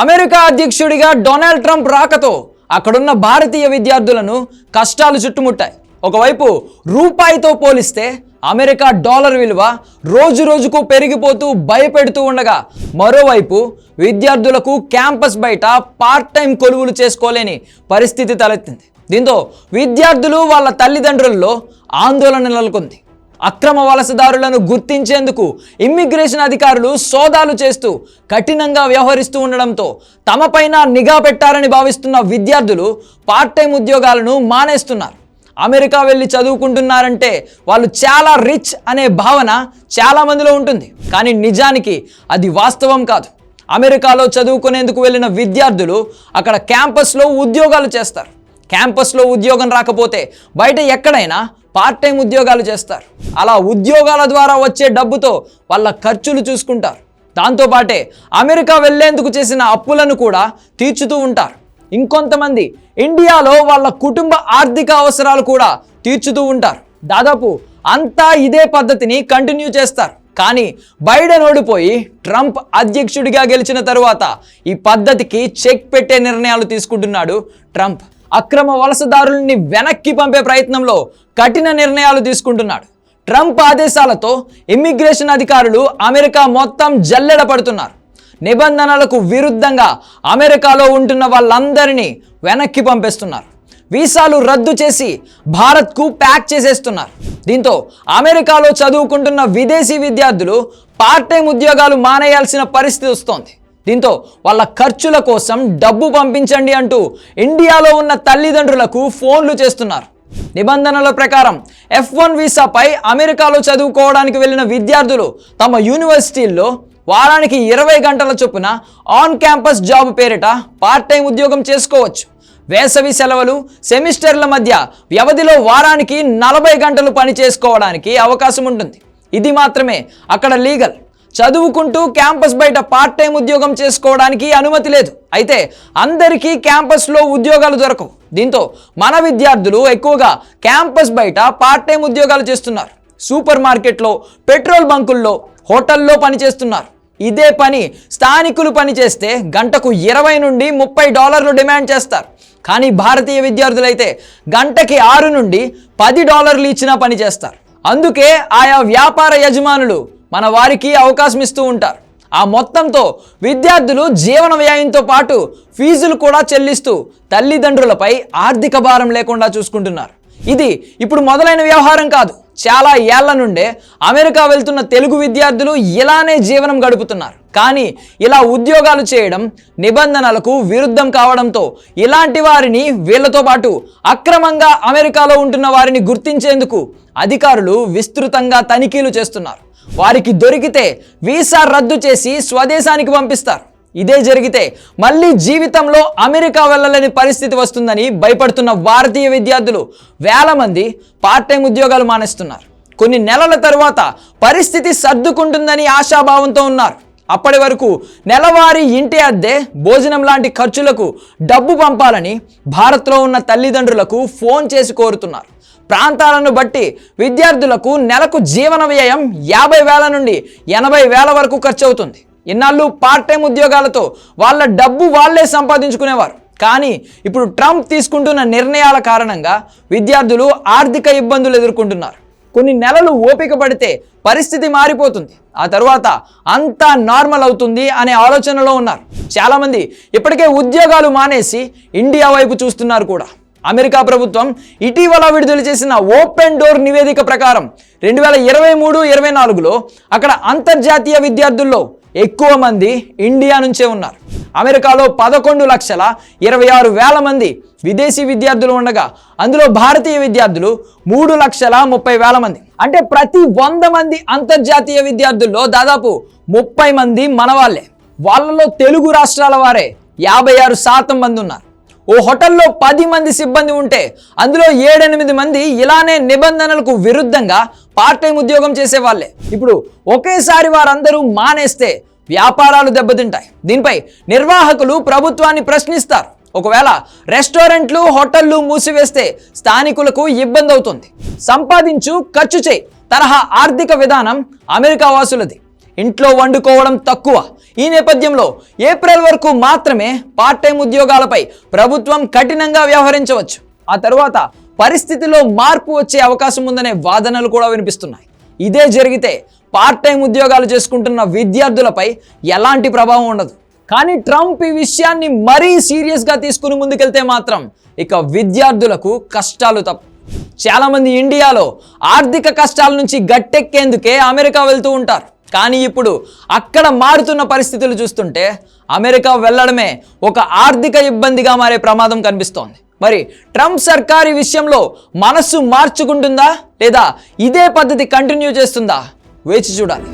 America అధ్యక్షుడిగా Donald Trump రాకతో అక్కడున్న భారతీయ విద్యార్థులను కష్టాలు చుట్టుముట్టాయి. ఒకవైపు రూపాయితో పోలిస్తే అమెరికా డాలర్ విలువ రోజు రోజుకు పెరిగిపోతూ భయపెడుతూ ఉండగా మరోవైపు విద్యార్థులకు క్యాంపస్ బయట పార్ట్ టైం కొలువులు చేసుకోలేని పరిస్థితి తలెత్తింది. దీంతో విద్యార్థులు వాళ్ళ తల్లిదండ్రుల్లో ఆందోళన నెలకొంది. అక్రమ వలసదారులను గుర్తించేందుకు ఇమ్మిగ్రేషన్ అధికారులు సోదాలు చేస్తూ కఠినంగా వ్యవహరిస్తూ ఉండడంతో తమపైన నిఘా పెట్టారని భావిస్తున్న విద్యార్థులు పార్ట్ టైం ఉద్యోగాలను మానేస్తున్నారు. అమెరికా వెళ్ళి చదువుకుంటున్నారంటే వాళ్ళు చాలా రిచ్ అనే భావన చాలా మందిలో ఉంటుంది. కానీ నిజానికి అది వాస్తవం కాదు. అమెరికాలో చదువుకునేందుకు వెళ్ళిన విద్యార్థులు అక్కడ క్యాంపస్లో ఉద్యోగాలు చేస్తారు. క్యాంపస్లో ఉద్యోగం రాకపోతే బయట ఎక్కడైనా పార్ట్ టైం ఉద్యోగాలు చేస్తారు. అలా ఉద్యోగాల ద్వారా వచ్చే డబ్బుతో వాళ్ళ ఖర్చులు చూసుకుంటారు. దాంతోపాటే అమెరికా వెళ్ళేందుకు చేసిన అప్పులను కూడా తీర్చుతూ ఉంటారు. ఇంకొంతమంది ఇండియాలో వాళ్ళ కుటుంబ ఆర్థిక అవసరాలు కూడా తీర్చుతూ ఉంటారు. దాదాపు అంతా ఇదే పద్ధతిని కంటిన్యూ చేస్తారు. కానీ బైడెన్ ఓడిపోయి ట్రంప్ అధ్యక్షుడిగా గెలిచిన తరువాత ఈ పద్ధతికి చెక్ పెట్టే నిర్ణయాలు తీసుకుంటున్నాడు ట్రంప్. అక్రమ వలసదారుల్ని వెనక్కి పంపే ప్రయత్నంలో కఠిన నిర్ణయాలు తీసుకుంటున్నాడు. ట్రంప్ ఆదేశాలతో ఇమ్మిగ్రేషన్ అధికారులు అమెరికా మొత్తం జల్లెడ పడుతున్నారు. నిబంధనలకు విరుద్ధంగా అమెరికాలో ఉంటున్న వాళ్ళందరినీ వెనక్కి పంపేస్తున్నారు. వీసాలు రద్దు చేసి భారత్కు ప్యాక్ చేసేస్తున్నారు. దీంతో అమెరికాలో చదువుకుంటున్న విదేశీ విద్యార్థులు పార్ట్ టైం ఉద్యోగాలు మానేయాల్సిన పరిస్థితి వస్తోంది. దీంతో వాళ్ళ ఖర్చుల కోసం డబ్బు పంపించండి అంటూ ఇండియాలో ఉన్న తల్లిదండ్రులకు ఫోన్లు చేస్తున్నారు. నిబంధనల ప్రకారం ఎఫ్ వన్ వీసాపై అమెరికాలో చదువుకోవడానికి వెళ్ళిన విద్యార్థులు తమ యూనివర్సిటీల్లో వారానికి ఇరవై గంటల చొప్పున ఆన్ క్యాంపస్ జాబ్ పేరిట పార్ట్ టైం ఉద్యోగం చేసుకోవచ్చు. వేసవి సెలవులు సెమిస్టర్ల మధ్య వ్యవధిలో వారానికి నలభై గంటలు పని చేసుకోవడానికి అవకాశం ఉంటుంది. ఇది మాత్రమే అక్కడ లీగల్. చదువుకుంటూ క్యాంపస్ బయట పార్ట్ టైం ఉద్యోగం చేసుకోవడానికి అనుమతి లేదు. అయితే అందరికీ క్యాంపస్లో ఉద్యోగాలు దొరకవు. దీంతో మన విద్యార్థులు ఎక్కువగా క్యాంపస్ బయట పార్ట్ టైం ఉద్యోగాలు చేస్తున్నారు. సూపర్ మార్కెట్లో పెట్రోల్ బంకుల్లో హోటల్లో పనిచేస్తున్నారు. ఇదే పని స్థానికులు పనిచేస్తే గంటకు ఇరవై నుండి ముప్పై డాలర్లు డిమాండ్ చేస్తారు. కానీ భారతీయ విద్యార్థులైతే గంటకి ఆరు నుండి పది డాలర్లు ఇచ్చినా పని చేస్తారు. అందుకే ఆయా వ్యాపార యజమానులు మన వారికి అవకాశం ఇస్తూ ఉంటారు. ఆ మొత్తంతో విద్యార్థులు జీవన వ్యయంతో పాటు ఫీజులు కూడా చెల్లిస్తూ తల్లిదండ్రులపై ఆర్థిక భారం లేకుండా చూసుకుంటున్నారు. ఇది ఇప్పుడు మొదలైన వ్యవహారం కాదు. చాలా ఏళ్ళ నుండే అమెరికా వెళ్తున్న తెలుగు విద్యార్థులు ఇలానే జీవనం గడుపుతున్నారు. కానీ ఇలా ఉద్యోగాలు చేయడం నిబంధనలకు విరుద్ధం కావడంతో ఇలాంటి వారిని వీళ్ళతో పాటు అక్రమంగా అమెరికాలో ఉంటున్న వారిని గుర్తించేందుకు అధికారులు విస్తృతంగా తనిఖీలు చేస్తున్నారు. వారికి దొరికితే వీసా రద్దు చేసి స్వదేశానికి పంపిస్తారు. ఇదే జరిగితే మళ్ళీ జీవితంలో అమెరికా వెళ్ళలేని పరిస్థితి వస్తుందని భయపడుతున్న భారతీయ విద్యార్థులు వేల మంది పార్ట్ టైం ఉద్యోగాలు మానేస్తున్నారు. కొన్ని నెలల తరువాత పరిస్థితి సర్దుకుంటుందని ఆశాభావంతో ఉన్నారు. అప్పటి వరకు నెలవారీ ఇంటి అద్దె భోజనం లాంటి ఖర్చులకు డబ్బు పంపాలని భారత్లో ఉన్న తల్లిదండ్రులకు ఫోన్ చేసి కోరుతున్నారు. ప్రాంతాలను బట్టి విద్యార్థులకు నెలకు జీవన వ్యయం యాభై వేల నుండి ఎనభై వేల వరకు ఖర్చు అవుతుంది ఇన్నాళ్ళు పార్ట్ టైం ఉద్యోగాలతో వాళ్ళ డబ్బు వాళ్ళే సంపాదించుకునేవారు. కానీ ఇప్పుడు ట్రంప్ తీసుకుంటున్న నిర్ణయాల కారణంగా విద్యార్థులు ఆర్థిక ఇబ్బందులు ఎదుర్కొంటున్నారు. కొన్ని నెలలు ఓపిక పడితే పరిస్థితి మారిపోతుంది. ఆ తర్వాత అంతా నార్మల్ అవుతుంది అనే ఆలోచనలో ఉన్నారు. చాలామంది ఇప్పటికే ఉద్యోగాలు మానేసి ఇండియా వైపు చూస్తున్నారు కూడా. అమెరికా ప్రభుత్వం ఇటీవల విడుదల చేసిన ఓపెన్ డోర్ నివేదిక ప్రకారం రెండు వేల ఇరవై మూడు ఇరవై నాలుగులో అక్కడ అంతర్జాతీయ విద్యార్థుల్లో ఎక్కువ మంది ఇండియా నుంచే ఉన్నారు. అమెరికాలో పదకొండు లక్షల ఇరవై ఆరు వేల మంది విదేశీ విద్యార్థులు ఉండగా అందులో భారతీయ విద్యార్థులు మూడు లక్షల ముప్పై వేల మంది. అంటే ప్రతి వంద మంది అంతర్జాతీయ విద్యార్థుల్లో దాదాపు ముప్పై మంది మనవాళ్ళే. వాళ్ళలో తెలుగు రాష్ట్రాల వారే యాభై ఆరు శాతం మంది ఉన్నారు. ఓ హోటల్లో పది మంది సిబ్బంది ఉంటే అందులో ఏడెనిమిది మంది ఇలానే నిబంధనలకు విరుద్ధంగా పార్ట్ టైం ఉద్యోగం చేసేవాళ్ళే. ఇప్పుడు ఒకేసారి వారందరూ మానేస్తే వ్యాపారాలు దెబ్బతింటాయి. దీనిపై నిర్వాహకులు ప్రభుత్వాన్ని ప్రశ్నిస్తారు. ఒకవేళ రెస్టారెంట్లు హోటళ్ళు మూసివేస్తే స్థానికులకు ఇబ్బంది అవుతుంది సంపాదించు ఖర్చు చేయి. తరహా ఆర్థిక విధానం అమెరికా వాసులది. ఇంట్లో వండుకోవడం తక్కువ. ఈ నేపథ్యంలో ఏప్రిల్ వరకు మాత్రమే పార్ట్ టైం ఉద్యోగాలపై ప్రభుత్వం కఠినంగా వ్యవహరించవచ్చు. ఆ తర్వాత పరిస్థితిలో మార్పు వచ్చే అవకాశం ఉందనే వాదనలు కూడా వినిపిస్తున్నాయి. ఇదే జరిగితే పార్ట్ టైం ఉద్యోగాలు చేసుకుంటున్న విద్యార్థులపై ఎలాంటి ప్రభావం ఉండదు. కానీ ట్రంప్ ఈ విషయాన్ని మరీ సీరియస్గా తీసుకుని ముందుకెళ్తే మాత్రం ఇక విద్యార్థులకు కష్టాలు తప్ప. చాలామంది ఇండియాలో ఆర్థిక కష్టాల నుంచి గట్టెక్కేందుకే అమెరికా వెళ్తూ ఉంటారు. కానీ ఇప్పుడు అక్కడ మారుతున్న పరిస్థితులు చూస్తుంటే అమెరికా వెళ్ళడమే ఒక ఆర్థిక ఇబ్బందిగా మారే ప్రమాదం కనిపిస్తోంది. మరి ట్రంప్ సర్కార్ ఈ విషయంలో మనస్సు మార్చుకుంటుందా లేదా ఇదే పద్ధతి కంటిన్యూ చేస్తుందా? వేచి చూడాలి.